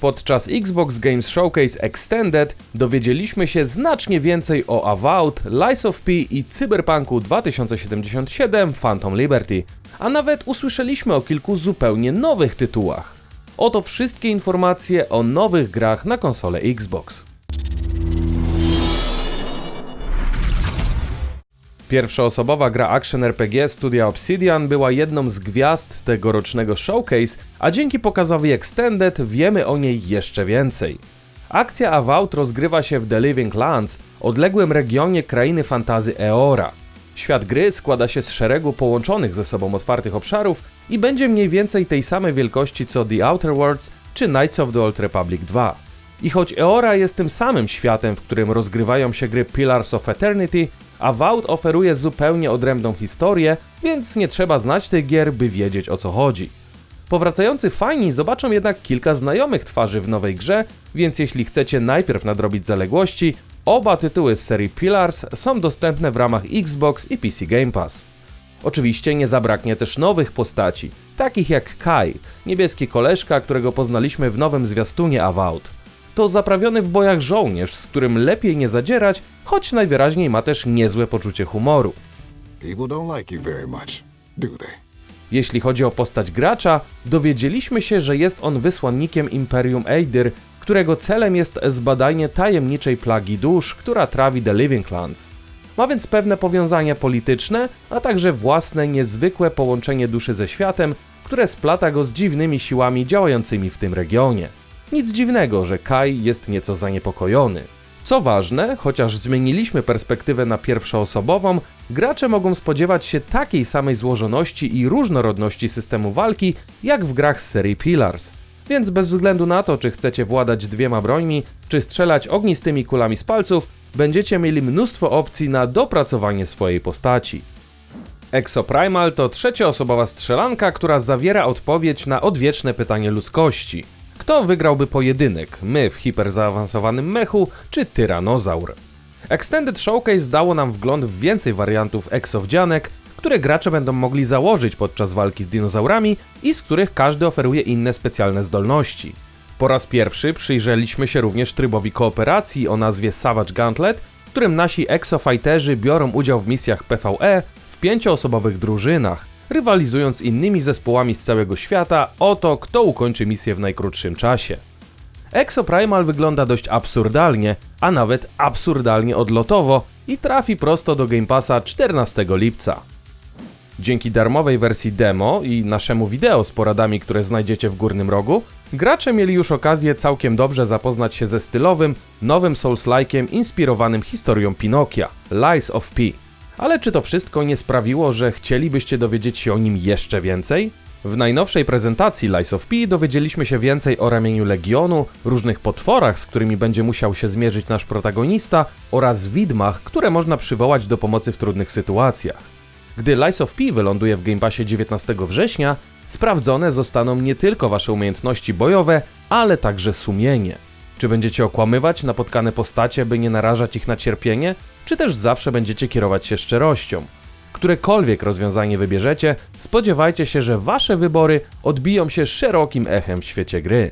Podczas Xbox Games Showcase Extended dowiedzieliśmy się znacznie więcej o Avowed, Lies of P i Cyberpunku 2077 Phantom Liberty, a nawet usłyszeliśmy o kilku zupełnie nowych tytułach. Oto wszystkie informacje o nowych grach na konsolę Xbox. Pierwszoosobowa gra action RPG studia Obsidian była jedną z gwiazd tegorocznego showcase, a dzięki pokazowi Extended wiemy o niej jeszcze więcej. Akcja Avowed rozgrywa się w The Living Lands, odległym regionie krainy fantazy Eora. Świat gry składa się z szeregu połączonych ze sobą otwartych obszarów i będzie mniej więcej tej samej wielkości co The Outer Worlds czy Knights of the Old Republic 2. I choć Eora jest tym samym światem, w którym rozgrywają się gry Pillars of Eternity, Avowed oferuje zupełnie odrębną historię, więc nie trzeba znać tych gier, by wiedzieć o co chodzi. Powracający fani zobaczą jednak kilka znajomych twarzy w nowej grze, więc jeśli chcecie najpierw nadrobić zaległości, oba tytuły z serii Pillars są dostępne w ramach Xbox i PC Game Pass. Oczywiście nie zabraknie też nowych postaci, takich jak Kai, niebieski koleżka, którego poznaliśmy w nowym zwiastunie Avowed. To zaprawiony w bojach żołnierz, z którym lepiej nie zadzierać, choć najwyraźniej ma też niezłe poczucie humoru. Jeśli chodzi o postać gracza, dowiedzieliśmy się, że jest on wysłannikiem Imperium Eidir, którego celem jest zbadanie tajemniczej plagi dusz, która trawi The Living Lands. Ma więc pewne powiązania polityczne, a także własne niezwykłe połączenie duszy ze światem, które splata go z dziwnymi siłami działającymi w tym regionie. Nic dziwnego, że Kai jest nieco zaniepokojony. Co ważne, chociaż zmieniliśmy perspektywę na pierwszoosobową, gracze mogą spodziewać się takiej samej złożoności i różnorodności systemu walki, jak w grach z serii Pillars. Więc bez względu na to, czy chcecie władać dwiema brońmi, czy strzelać ognistymi kulami z palców, będziecie mieli mnóstwo opcji na dopracowanie swojej postaci. Exoprimal to trzecioosobowa strzelanka, która zawiera odpowiedź na odwieczne pytanie ludzkości. Kto wygrałby pojedynek? My w hiperzaawansowanym mechu czy tyranozaur? Extended Showcase dało nam wgląd w więcej wariantów exowdzianek, które gracze będą mogli założyć podczas walki z dinozaurami i z których każdy oferuje inne specjalne zdolności. Po raz pierwszy przyjrzeliśmy się również trybowi kooperacji o nazwie Savage Gauntlet, w którym nasi exofighterzy biorą udział w misjach PvE w pięcioosobowych drużynach, rywalizując z innymi zespołami z całego świata o to, kto ukończy misję w najkrótszym czasie. Exoprimal wygląda dość absurdalnie, a nawet absurdalnie odlotowo i trafi prosto do Game Passa 14 lipca. Dzięki darmowej wersji demo i naszemu wideo z poradami, które znajdziecie w górnym rogu, gracze mieli już okazję całkiem dobrze zapoznać się ze stylowym, nowym Souls-like'iem inspirowanym historią Pinokia, Lies of P. Ale czy to wszystko nie sprawiło, że chcielibyście dowiedzieć się o nim jeszcze więcej? W najnowszej prezentacji Lies of P dowiedzieliśmy się więcej o ramieniu Legionu, różnych potworach, z którymi będzie musiał się zmierzyć nasz protagonista oraz widmach, które można przywołać do pomocy w trudnych sytuacjach. Gdy Lies of P wyląduje w Game Passie 19 września, sprawdzone zostaną nie tylko wasze umiejętności bojowe, ale także sumienie. Czy będziecie okłamywać napotkane postacie, by nie narażać ich na cierpienie, czy też zawsze będziecie kierować się szczerością? Którekolwiek rozwiązanie wybierzecie, spodziewajcie się, że wasze wybory odbiją się szerokim echem w świecie gry.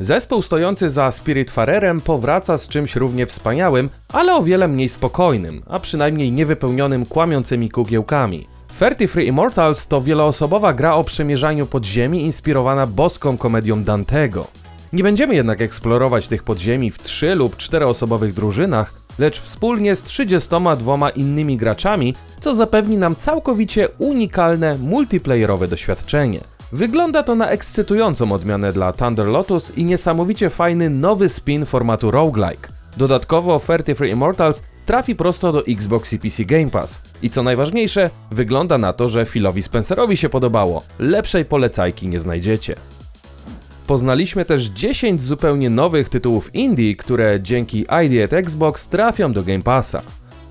Zespół stojący za Spiritfarerem powraca z czymś równie wspaniałym, ale o wiele mniej spokojnym, a przynajmniej niewypełnionym kłamiącymi kugiełkami. 33 Immortals to wieloosobowa gra o przemierzaniu podziemi inspirowana boską komedią Dantego. Nie będziemy jednak eksplorować tych podziemi w 3 lub 4-osobowych drużynach, lecz wspólnie z 32 innymi graczami, co zapewni nam całkowicie unikalne multiplayerowe doświadczenie. Wygląda to na ekscytującą odmianę dla Thunder Lotus i niesamowicie fajny nowy spin formatu roguelike. Dodatkowo 33 Immortals trafi prosto do Xbox i PC Game Pass. I co najważniejsze, wygląda na to, że Philowi Spencerowi się podobało. Lepszej polecajki nie znajdziecie. Poznaliśmy też 10 zupełnie nowych tytułów indie, które dzięki ID at Xbox trafią do Game Passa.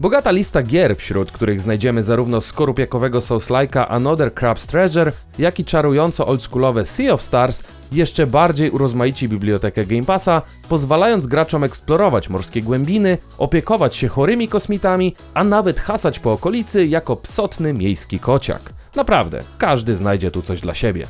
Bogata lista gier, wśród których znajdziemy zarówno skorupiakowego Souls-like'a Another Crab's Treasure, jak i czarująco oldschoolowe Sea of Stars, jeszcze bardziej urozmaici bibliotekę Game Passa, pozwalając graczom eksplorować morskie głębiny, opiekować się chorymi kosmitami, a nawet hasać po okolicy jako psotny miejski kociak. Naprawdę, każdy znajdzie tu coś dla siebie.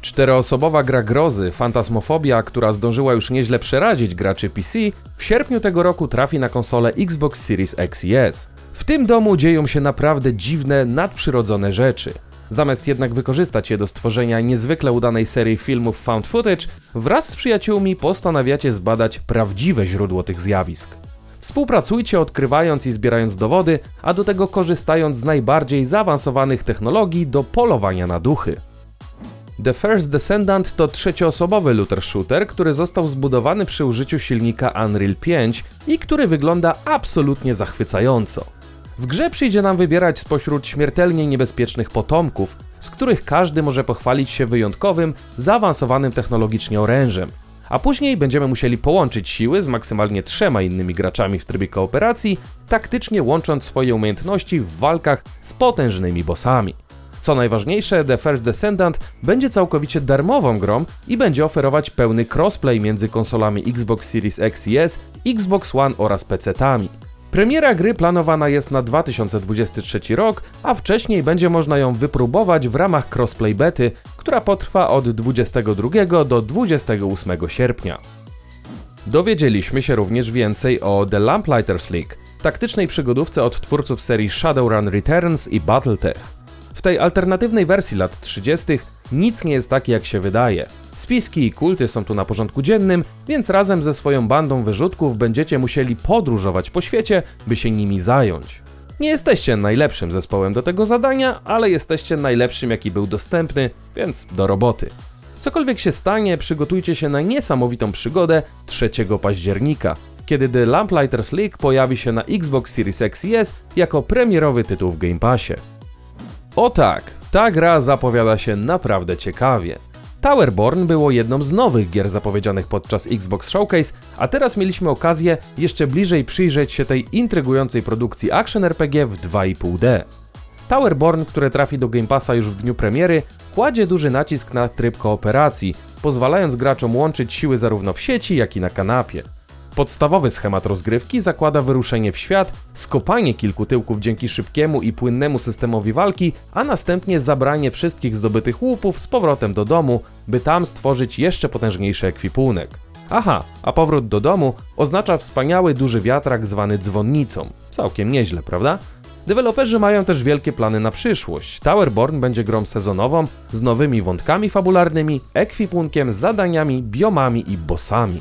Czteroosobowa gra grozy Fantasmofobia, która zdążyła już nieźle przerazić graczy PC, w sierpniu tego roku trafi na konsolę Xbox Series X i S. W tym domu dzieją się naprawdę dziwne, nadprzyrodzone rzeczy. Zamiast jednak wykorzystać je do stworzenia niezwykle udanej serii filmów found footage, wraz z przyjaciółmi postanawiacie zbadać prawdziwe źródło tych zjawisk. Współpracujcie odkrywając i zbierając dowody, a do tego korzystając z najbardziej zaawansowanych technologii do polowania na duchy. The First Descendant to trzecioosobowy looter shooter, który został zbudowany przy użyciu silnika Unreal 5 i który wygląda absolutnie zachwycająco. W grze przyjdzie nam wybierać spośród śmiertelnie niebezpiecznych potomków, z których każdy może pochwalić się wyjątkowym, zaawansowanym technologicznie orężem. A później będziemy musieli połączyć siły z maksymalnie trzema innymi graczami w trybie kooperacji, taktycznie łącząc swoje umiejętności w walkach z potężnymi bossami. Co najważniejsze, The First Descendant będzie całkowicie darmową grą i będzie oferować pełny crossplay między konsolami Xbox Series X i S, Xbox One oraz PC-tami. Premiera gry planowana jest na 2023 rok, a wcześniej będzie można ją wypróbować w ramach crossplay bety, która potrwa od 22 do 28 sierpnia. Dowiedzieliśmy się również więcej o The Lamplighters League, taktycznej przygodówce od twórców serii Shadowrun Returns i Battletech. W tej alternatywnej wersji lat 30. nic nie jest takie jak się wydaje. Spiski i kulty są tu na porządku dziennym, więc razem ze swoją bandą wyrzutków będziecie musieli podróżować po świecie, by się nimi zająć. Nie jesteście najlepszym zespołem do tego zadania, ale jesteście najlepszym jaki był dostępny, więc do roboty. Cokolwiek się stanie, przygotujcie się na niesamowitą przygodę 3 października, kiedy The Lamplighters League pojawi się na Xbox Series X i S jako premierowy tytuł w Game Passie. O tak, ta gra zapowiada się naprawdę ciekawie. Towerborn było jedną z nowych gier zapowiedzianych podczas Xbox Showcase, a teraz mieliśmy okazję jeszcze bliżej przyjrzeć się tej intrygującej produkcji action RPG w 2,5D. Towerborn, które trafi do Game Passa już w dniu premiery, kładzie duży nacisk na tryb kooperacji, pozwalając graczom łączyć siły zarówno w sieci, jak i na kanapie. Podstawowy schemat rozgrywki zakłada wyruszenie w świat, skopanie kilku tyłków dzięki szybkiemu i płynnemu systemowi walki, a następnie zabranie wszystkich zdobytych łupów z powrotem do domu, by tam stworzyć jeszcze potężniejszy ekwipunek. Aha, a powrót do domu oznacza wspaniały duży wiatrak zwany dzwonnicą. Całkiem nieźle, prawda? Deweloperzy mają też wielkie plany na przyszłość. Towerborn będzie grą sezonową z nowymi wątkami fabularnymi, ekwipunkiem, zadaniami, biomami i bossami.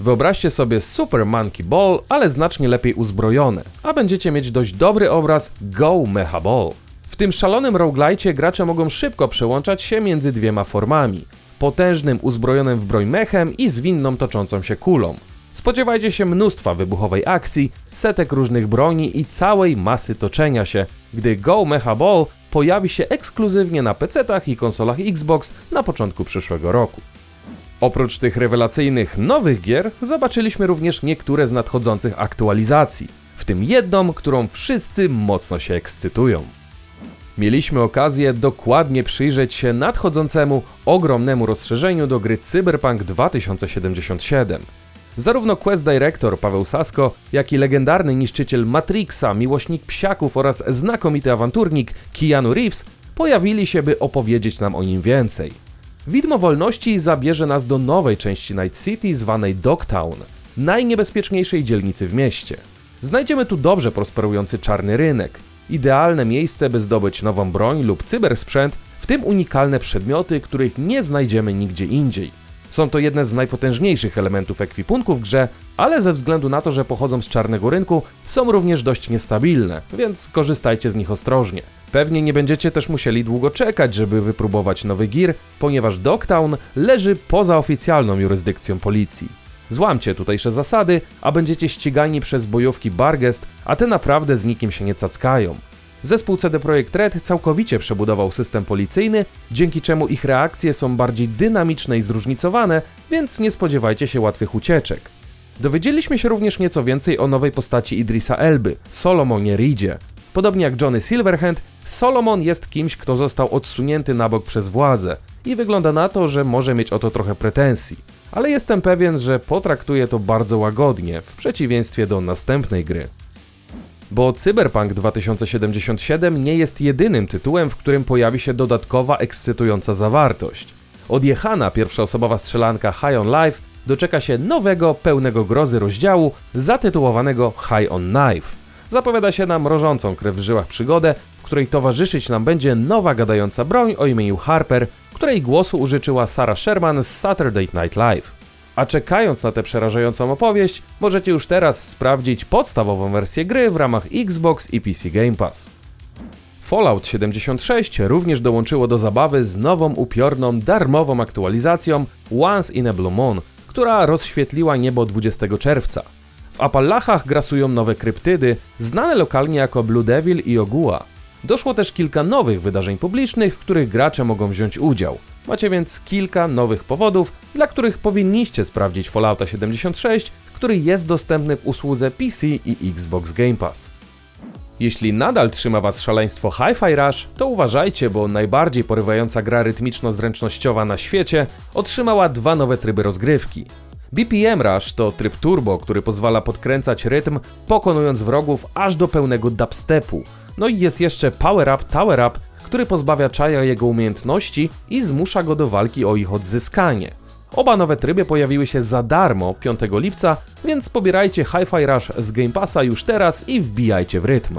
Wyobraźcie sobie Super Monkey Ball, ale znacznie lepiej uzbrojone, a będziecie mieć dość dobry obraz Go Mecha Ball. W tym szalonym roguelite gracze mogą szybko przełączać się między dwiema formami. Potężnym uzbrojonym w broń mechem i zwinną toczącą się kulą. Spodziewajcie się mnóstwa wybuchowej akcji, setek różnych broni i całej masy toczenia się, gdy Go Mecha Ball pojawi się ekskluzywnie na PC-tach i konsolach Xbox na początku przyszłego roku. Oprócz tych rewelacyjnych nowych gier, zobaczyliśmy również niektóre z nadchodzących aktualizacji, w tym jedną, którą wszyscy mocno się ekscytują. Mieliśmy okazję dokładnie przyjrzeć się nadchodzącemu ogromnemu rozszerzeniu do gry Cyberpunk 2077. Zarówno Quest Director Paweł Sasko, jak i legendarny niszczyciel Matrixa, miłośnik psiaków oraz znakomity awanturnik Keanu Reeves pojawili się, by opowiedzieć nam o nim więcej. Widmo wolności zabierze nas do nowej części Night City zwanej Dogtown, najniebezpieczniejszej dzielnicy w mieście. Znajdziemy tu dobrze prosperujący czarny rynek, idealne miejsce, by zdobyć nową broń lub cybersprzęt, w tym unikalne przedmioty, których nie znajdziemy nigdzie indziej. Są to jedne z najpotężniejszych elementów ekwipunku w grze, ale ze względu na to, że pochodzą z czarnego rynku, są również dość niestabilne, więc korzystajcie z nich ostrożnie. Pewnie nie będziecie też musieli długo czekać, żeby wypróbować nowy gear, ponieważ Dogtown leży poza oficjalną jurysdykcją policji. Złamcie tutejsze zasady, a będziecie ścigani przez bojówki Bargest, a te naprawdę z nikim się nie cackają. Zespół CD Projekt Red całkowicie przebudował system policyjny, dzięki czemu ich reakcje są bardziej dynamiczne i zróżnicowane, więc nie spodziewajcie się łatwych ucieczek. Dowiedzieliśmy się również nieco więcej o nowej postaci Idrisa Elby, Solomonie Reedzie. Podobnie jak Johnny Silverhand, Solomon jest kimś, kto został odsunięty na bok przez władzę i wygląda na to, że może mieć o to trochę pretensji. Ale jestem pewien, że potraktuje to bardzo łagodnie, w przeciwieństwie do następnej gry. Bo Cyberpunk 2077 nie jest jedynym tytułem, w którym pojawi się dodatkowa, ekscytująca zawartość. Odjechana pierwszoosobowa strzelanka High on Life doczeka się nowego, pełnego grozy rozdziału zatytułowanego High on Knife. Zapowiada się nam mrożącą krew w żyłach przygodę, w której towarzyszyć nam będzie nowa gadająca broń o imieniu Harper, której głosu użyczyła Sarah Sherman z Saturday Night Live. A czekając na tę przerażającą opowieść, możecie już teraz sprawdzić podstawową wersję gry w ramach Xbox i PC Game Pass. Fallout 76 również dołączyło do zabawy z nową, upiorną, darmową aktualizacją Once in a Blue Moon, która rozświetliła niebo 20 czerwca. W Appalachach grasują nowe kryptydy, znane lokalnie jako Blue Devil i Ogua. Doszło też kilka nowych wydarzeń publicznych, w których gracze mogą wziąć udział. Macie więc kilka nowych powodów, dla których powinniście sprawdzić Fallouta 76, który jest dostępny w usłudze PC i Xbox Game Pass. Jeśli nadal trzyma Was szaleństwo Hi-Fi Rush, to uważajcie, bo najbardziej porywająca gra rytmiczno-zręcznościowa na świecie otrzymała dwa nowe tryby rozgrywki. BPM Rush to tryb turbo, który pozwala podkręcać rytm, pokonując wrogów aż do pełnego dubstepu. No i jest jeszcze Power Up Tower Up, który pozbawia Chaya jego umiejętności i zmusza go do walki o ich odzyskanie. Oba nowe tryby pojawiły się za darmo 5 lipca, więc pobierajcie Hi-Fi Rush z Game Passa już teraz i wbijajcie w rytm.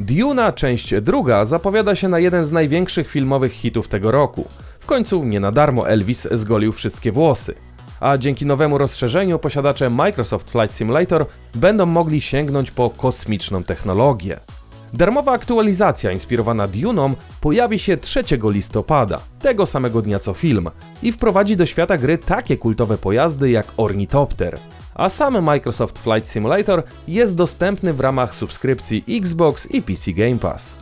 Duna, część druga, zapowiada się na jeden z największych filmowych hitów tego roku. W końcu nie na darmo Elvis zgolił wszystkie włosy. A dzięki nowemu rozszerzeniu posiadacze Microsoft Flight Simulator będą mogli sięgnąć po kosmiczną technologię. Darmowa aktualizacja inspirowana Duną pojawi się 3 listopada, tego samego dnia co film, i wprowadzi do świata gry takie kultowe pojazdy jak Ornitopter. A sam Microsoft Flight Simulator jest dostępny w ramach subskrypcji Xbox i PC Game Pass.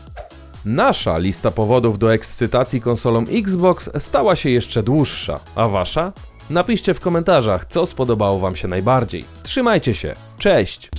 Nasza lista powodów do ekscytacji konsolą Xbox stała się jeszcze dłuższa, a wasza? Napiszcie w komentarzach, co spodobało Wam się najbardziej. Trzymajcie się, cześć!